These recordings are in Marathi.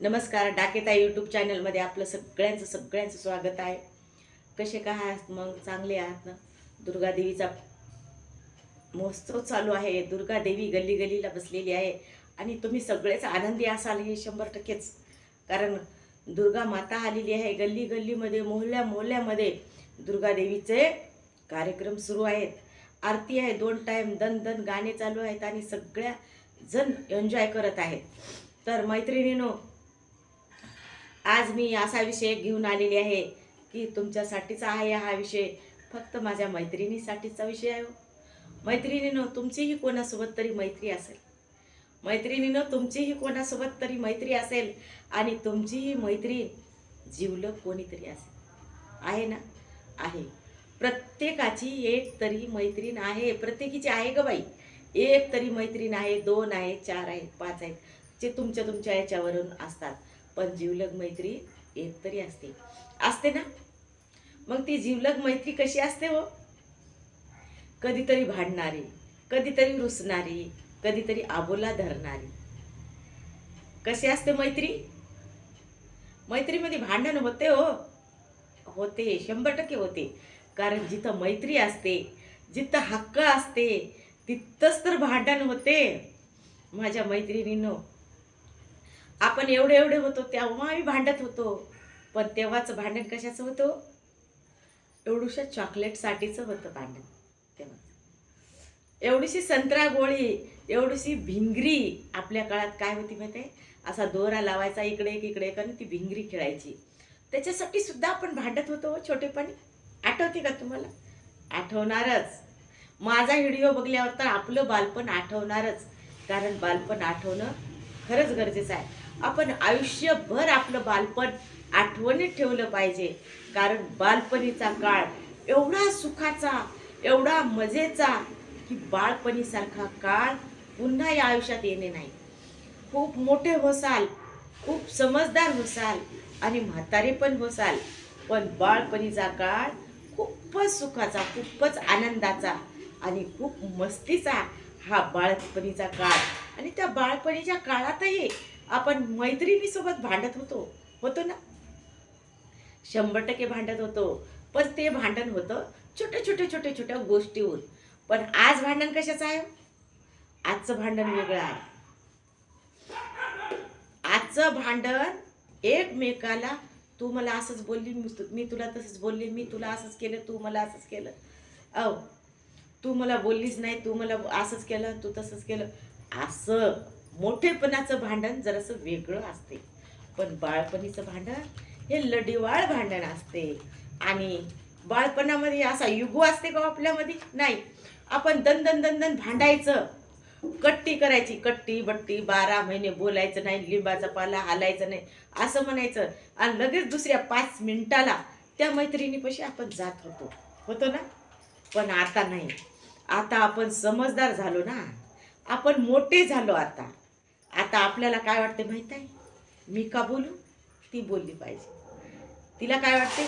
नमस्कार डाकेता यूट्यूब चॅनलमध्ये आपलं सगळ्यांचं सगळ्यांचं स्वागत आहे. कसे काय आहात? मग चांगले आहात ना? दुर्गादेवीचा महोत्सव चालू आहे. दुर्गादेवी गल्ली गल्लीला बसलेली आहे. आणि तुम्ही सगळेच आनंदी असाल हे शंभर टक्केच. कारण दुर्गा माता आलेली आहे गल्ली गल्लीमध्ये मोहल्ल्या मोहल्ल्यामध्ये. दुर्गादेवीचे कार्यक्रम सुरू आहेत. आरती आहे दोन टाईम दन दन गाणे चालू आहेत आणि सगळ्या जण एन्जॉय करत आहेत. तर मैत्रिणीनो आज मी असा विषय घेऊन आलेली आहे की तुमच्यासाठीचा आहे हा विषय. फक्त माझ्या मैत्रिणीसाठीचा विषय आहे हो. मैत्रिणीनं तुमचीही कोणासोबत तरी मैत्री असेल. मैत्रिणीनं तुमचीही कोणासोबत तरी मैत्री असेल आणि तुमचीही मैत्री जीवलं कोणीतरी असेल. आहे ना? आहे. प्रत्येकाची एक तरी मैत्रीण आहे. प्रत्येकीची आहे ग बाई. एक तरी मैत्रीण आहे दोन आहे चार आहेत पाच आहेत जे तुमच्या तुमच्या याच्यावरून असतात. पण जीवलग मैत्री एक तरी असते. असते ना? मग ती जीवलग मैत्री कशी असते हो? कधीतरी भांडणारी कधीतरी रुसणारी कधीतरी आबोला धरणारी. कशी असते मैत्री? मैत्रीमध्ये भांडण होते हो. होते शंभर टक्के होते. कारण जिथं मैत्री असते जिथं हक्क असते तिथंच तर भांडण होते. माझ्या मैत्रिणीनं आपण एवढे एवढे होतो तेव्हा आम्ही भांडत होतो. पण तेव्हाच भांडण कशाचं होतं? एवढूशा चॉकलेटसाठीचं होतं भांडण. तेव्हा. एवढीशी संत्रा गोळी एवढीशी भिंगरी आपल्या काळात काय होती माहिती आहे? असा दोरा लावायचा इकडे एक इकडे एक आणि ती भिंगरी खेळायची. त्याच्यासाठी सुद्धा आपण भांडत होतो हो, छोटेपणी. आठवते का तुम्हाला? आठवणारच. माझा व्हिडिओ बघल्यावर तर आपलं बालपण आठवणारच. कारण बालपण आठवणं खरंच गरजेचं आहे. आपण आयुष्यभर आपलं बालपण आठवणीत ठेवलं पाहिजे. कारण बालपणीचा काळ एवढा सुखाचा एवढा मजेचा की बाळपणीसारखा काळ पुन्हा या आयुष्यात येणे नाही. खूप मोठे होसाल खूप समजदार होसाल आणि म्हातारे पण होसाल पण बाळपणीचा काळ खूपच सुखाचा खूपच आनंदाचा आणि खूप मस्तीचा हा बाळपणीचा काळ. आणि त्या बाळपणीच्या काळातही आपण मैत्रिणीसोबत भांडत होतो. होतो ना? शंभर टक्के भांडत होतो. पण ते भांडण होतं छोट्या छोट्या छोट्या छोट्या गोष्टीवर. पण आज भांडण कशाचं आहे? आजचं भांडण वेगळं आहे. आजचं भांडण एकमेकाला तू मला असंच बोलली मी तुला तसंच बोलली मी तुला असंच केलं तू मला असंच केलं. अहो तू मला बोललीच नाही तू मला असंच केलं तू तसंच केलं. असं. मोठेपणाचं भांडण जरासं वेगळं असते. पण बाळपणीचं भांडण हे लढीवाळ भांडण असते. आणि बाळपणामध्ये असा युगो असते का आपल्यामध्ये? नाही. आपण दन दन दन दन भांडायचं. कट्टी करायची कट्टी बट्टी बारा महिने बोलायचं नाही लिंबाचा पाला हालायचं नाही असं म्हणायचं. आणि लगेच दुसऱ्या पाच मिनिटाला त्या मैत्रिणीपाशी आपण जात होतो. होतो ना? पण आता नाही. आता आपण समजदार झालो ना? आपण मोठे झालो आता. आता आपल्याला काय वाटते माहीत आहे? मी का बोलू? ती बोलली पाहिजे. तिला काय वाटते?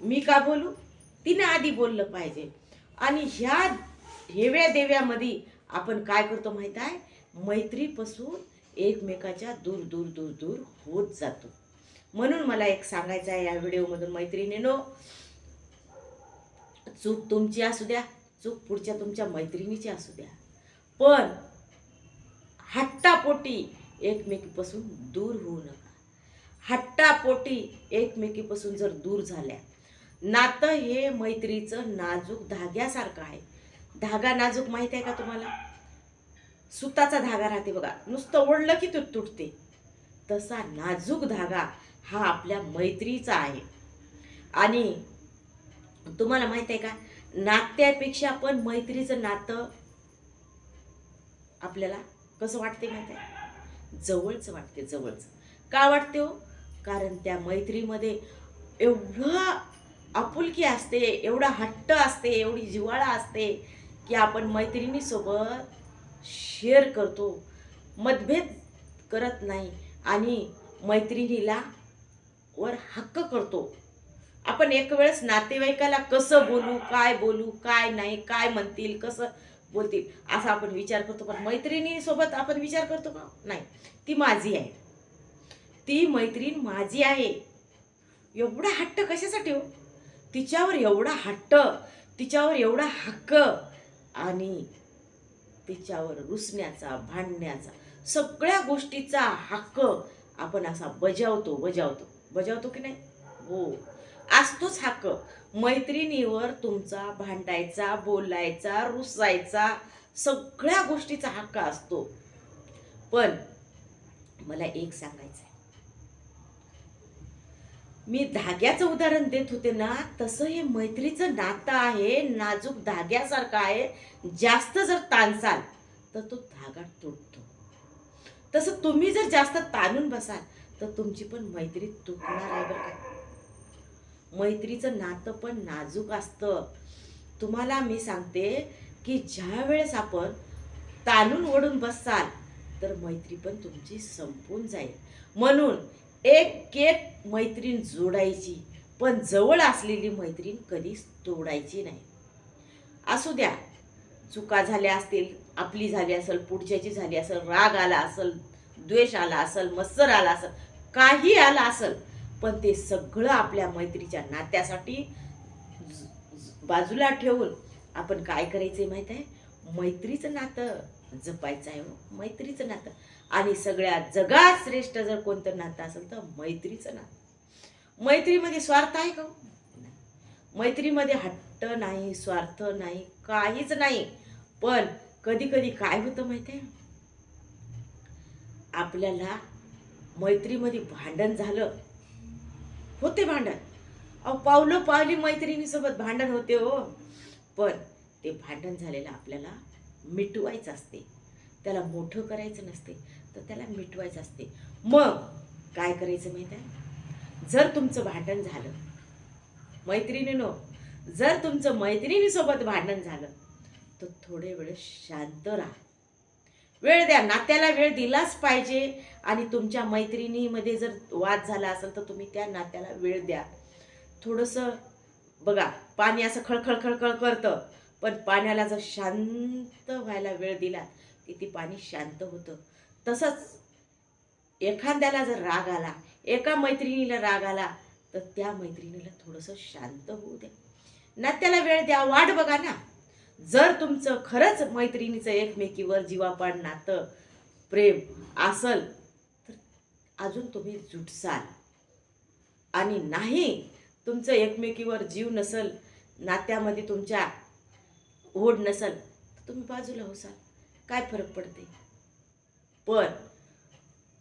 मी का बोलू? तिने आधी बोललं पाहिजे. आणि ह्या हेव्या देव्यामध्ये आपण काय करतो माहीत आहे? मैत्रीपासून एकमेकाच्या दूर दूर दूर दूर होत जातो. म्हणून मला एक सांगायचं आहे या व्हिडिओमधून मैत्रिणीनो. चूक तुमची असू द्या चूक पुढच्या तुमच्या मैत्रिणीची असू द्या. पण हट्टापोटी एकमेकीपासून दूर होऊ नका. हट्टापोटी एकमेकीपासून जर दूर झाल्या नातं हे मैत्रीचं नाजूक धाग्यासारखं आहे. धागा नाजूक माहिती आहे का तुम्हाला? सुताचा धागा राहते बघा. नुसतं ओढलं की तू तुटते. तसा नाजूक धागा हा आपल्या मैत्रीचा आहे. आणि तुम्हाला माहीत आहे का? नात्यापेक्षा पण मैत्रीचं नातं आपल्याला कसं वाटते माहिती आहे जवळचं वाटते जवळचं. का वाटते हो? कारण त्या मैत्रीमध्ये एवढं आपुलकी असते एवढा हट्ट असते एवढी जिव्हाळा असते की आपण मैत्रिणीसोबत शेअर करतो. मतभेद करत नाही आणि मैत्रिणीला वर हक्क करतो. आपण एक वेळेस नातेवाईकाला कसं बोलू काय बोलू काय नाही काय म्हणतील कसं बोलतील. असा आपण विचार करतो. पण मैत्रिणीसोबत आपण विचार करतो का? नाही. ती माझी आहे. ती मैत्रीण माझी आहे. एवढा हट्ट कशासाठी हो? तिच्यावर एवढा हट्ट तिच्यावर एवढा हक्क आणि तिच्यावर रुसण्याचा भांडण्याचा सगळ्या गोष्टीचा हक्क आपण असा बजावतो बजावतो. बजावतो की नाही? हो. असतोच हक्क मैत्रिणीवर तुमचा भांडायचा बोलायचा रुसायचा सगळ्या गोष्टीचा हक्क असतो. पण मला एक सांगायचं आहे मी धाग्याचं उदाहरण देत होते ना तसं हे मैत्रीचं नातं आहे नाजूक धाग्यासारखं आहे. जास्त जर ताणसाल तर तो धागा तुटतो. तसं तुम्ही जर जास्त ताणून बसाल तर तुमची पण मैत्री तुटणार आहे बरं का? मैत्रीचं नातं पण नाजूक असतं. तुम्हाला मी सांगते की ज्या वेळेस आपण ताणून ओढून बसाल तर मैत्री पण तुमची संपून जाईल. म्हणून एक एक मैत्रीण जोडायची पण जवळ असलेली मैत्रीण कधीच तोडायची नाही. असू द्या चुका झाल्या असतील आपली झाली असेल पुढच्याची झाली असेल राग आला असेल द्वेष आला असेल मत्सर आला असेल काही आला असेल पण ते सगळं आपल्या मैत्रीच्या नात्यासाठी बाजूला ठेवून आपण काय करायचंय माहीत आहे? मैत्रीचं नातं जपायचं आहे हो. मैत्रीचं नातं. आणि सगळ्या जगात श्रेष्ठ जर कोणतं नातं असेल तर मैत्रीचं नातं. मैत्रीमध्ये स्वार्थ आहे का हो? मैत्रीमध्ये हट्ट नाही स्वार्थ नाही काहीच नाही. पण कधी कधी काय होतं माहिती आहे? आपल्याला मैत्रीमध्ये भांडण झालं होते भांडण. अहो पावलं पावली मैत्रिणीसोबत भांडण होते हो. पण ते भांडण झालेलं आपल्याला मिटवायचं असते. त्याला मोठं करायचं नसते तर त्याला मिटवायचं असते. मग काय करायचं माहीत आहे? जर तुमचं भांडण झालं मैत्रिणीनो जर तुमचं मैत्रिणीसोबत भांडण झालं तर थोडे वेळ शांत राहा. वेळ द्या नात्याला वेळ दिलाच पाहिजे. आणि तुमच्या मैत्रिणीमध्ये जर वाद झाला असेल तर तुम्ही त्या नात्याला वेळ द्या. थोडंसं बघा पाणी असं खळखळ खळखळ करतं पण पाण्याला जर शांत व्हायला वेळ दिला की ती पाणी शांत होतं. तसंच एखाद्याला जर राग आला एका मैत्रिणीला राग आला तर त्या मैत्रिणीला थोडंसं शांत होऊ द्या. नात्याला वेळ द्या वाट बघा ना. जर तुमचं खरंच मैत्रिणीचं एकमेकीवर जीवापाड नातं प्रेम असल तर अजून तुम्ही जुटसाल. आणि नाही तुमचं एकमेकीवर जीव नसल नात्यामध्ये तुमच्या ओढ नसल तर तुम्ही बाजूला होसाल. काय फरक पडते पण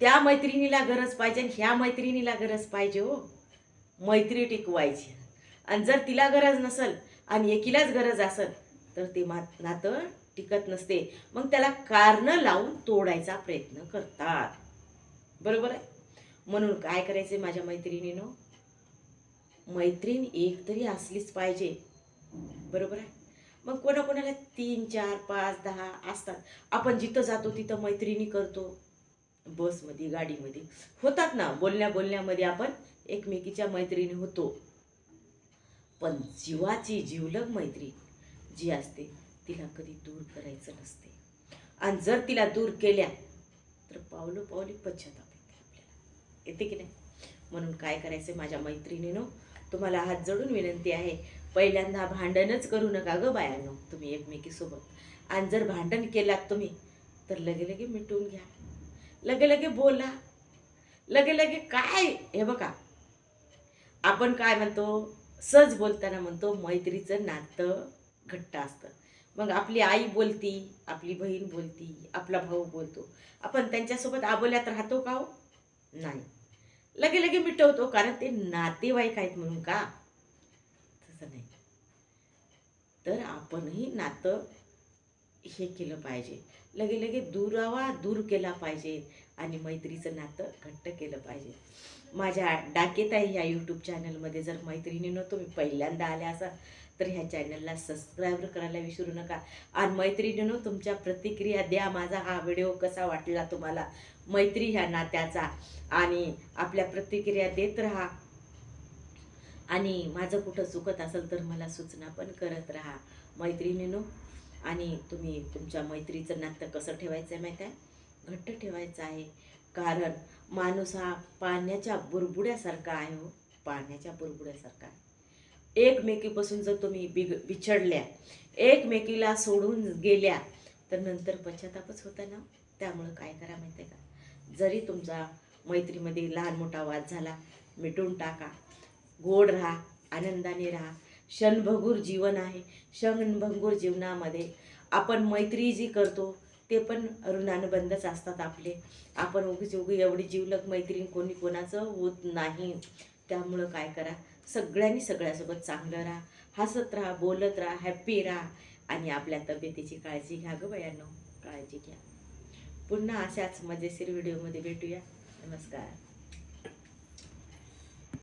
त्या मैत्रिणीला गरज पाहिजे आणि ह्या मैत्रिणीला गरज पाहिजे हो. मैत्री टिकवायची. आणि जर तिला गरज नसल आणि एकीलाच गरज असेल तर ते मा नातं टिकत नसते. मग त्याला कारणं लावून तोडायचा प्रयत्न करतात. बरोबर आहे? म्हणून काय करायचे माझ्या मैत्रिणीनं? मैत्रीण एक तरी असलीच पाहिजे. बरोबर आहे? मग कोणाकोणाला तीन चार पाच दहा असतात. आपण जिथं जातो तिथं मैत्रिणी करतो. बसमध्ये गाडीमध्ये. होतात ना बोलण्या बोलण्यामध्ये आपण एकमेकीच्या मैत्रिणी होतो. पण जीवाची जिवलग मैत्री जी असते तिला कधी दूर करायचं नसते. आणि जर तिला दूर केल्या तर पावलं पावली पश्चाताप येते आपल्याला. येते की नाही? म्हणून काय करायचं माझ्या मैत्रिणीनो तुम्हाला हात जोडून विनंती आहे पहिल्यांदा भांडणच करू नका ग बायानो तुम्ही एकमेकीसोबत. आणि जर भांडण केलात तुम्ही तर लगे लगे मिटून घ्या. लगे लगे बोला. लगे लगे काय? हे बघा. आपण काय म्हणतो? सहज बोलताना म्हणतो मैत्रीचं नातं घट्ट असतं. मग आपली आई बोलती आपली बहीण बोलती आपला भाऊ बोलतो. आपण त्यांच्यासोबत आबोल्यात राहतो का हो? नाही. लगे लगे मिटवतो कारण ते नातेवाईक आहेत म्हणून का? तसं नाही. तर आपणही नातं हे केलं पाहिजे. लगे लगे दुरावा दूर केला पाहिजे आणि मैत्रीचं नातं घट्ट केलं पाहिजे. माझ्या डाकेताई या यूट्यूब चॅनलमध्ये जर मैत्रिणीनं तुम्ही पहिल्यांदा आल्या असा तर ह्या चॅनलला सबस्क्राईब करायला विसरू नका. आणि मैत्रिणीनो तुमच्या प्रतिक्रिया द्या माझा हा व्हिडिओ कसा वाटला तुम्हाला? मैत्री ह्या नात्याचा. आणि आपल्या प्रतिक्रिया देत राहा. आणि माझं कुठं चुकत असेल तर मला सूचना पण करत राहा. मैत्रिणीनो आणि तुम्ही तुमच्या मैत्रीचं नातं कसं ठेवायचं आहे माहीत आहे? घट्ट ठेवायचं आहे. कारण माणूस हा पाण्याच्या बुरबुड्यासारखा आहे हो. पाण्याच्या बुरबुड्यासारखा आहे. एकमेकीपासून जर तुम्ही बिग बिछडल्या एकमेकीला सोडून गेल्या तर नंतर पश्चातापच होता ना? त्यामुळं काय करा माहिती आहे का? जरी तुमचा मैत्रीमध्ये लहान मोठा वाद झाला मिटून टाका. गोड राहा आनंदाने राहा. क्षणभंगूर जीवन आहे. क्षणभंगूर जीवनामध्ये आपण मैत्री जी करतो ते पण ऋणानुबंधच असतात आपले. आपण उगीच उगी एवढी जीवलग मैत्रीण कोणी कोणाचं होत नाही. त्यामुळं काय करा? सगळ्यांनी सगळ्यासोबत चांगलं राहा हसत राहा बोलत राहा हॅप्पी राहा आणि आपल्या तब्येतीची काळजी घ्या गं बयानो काळजी घ्या. पुन्हा अशाच मजेशीर व्हिडिओमध्ये भेटूया. नमस्कार.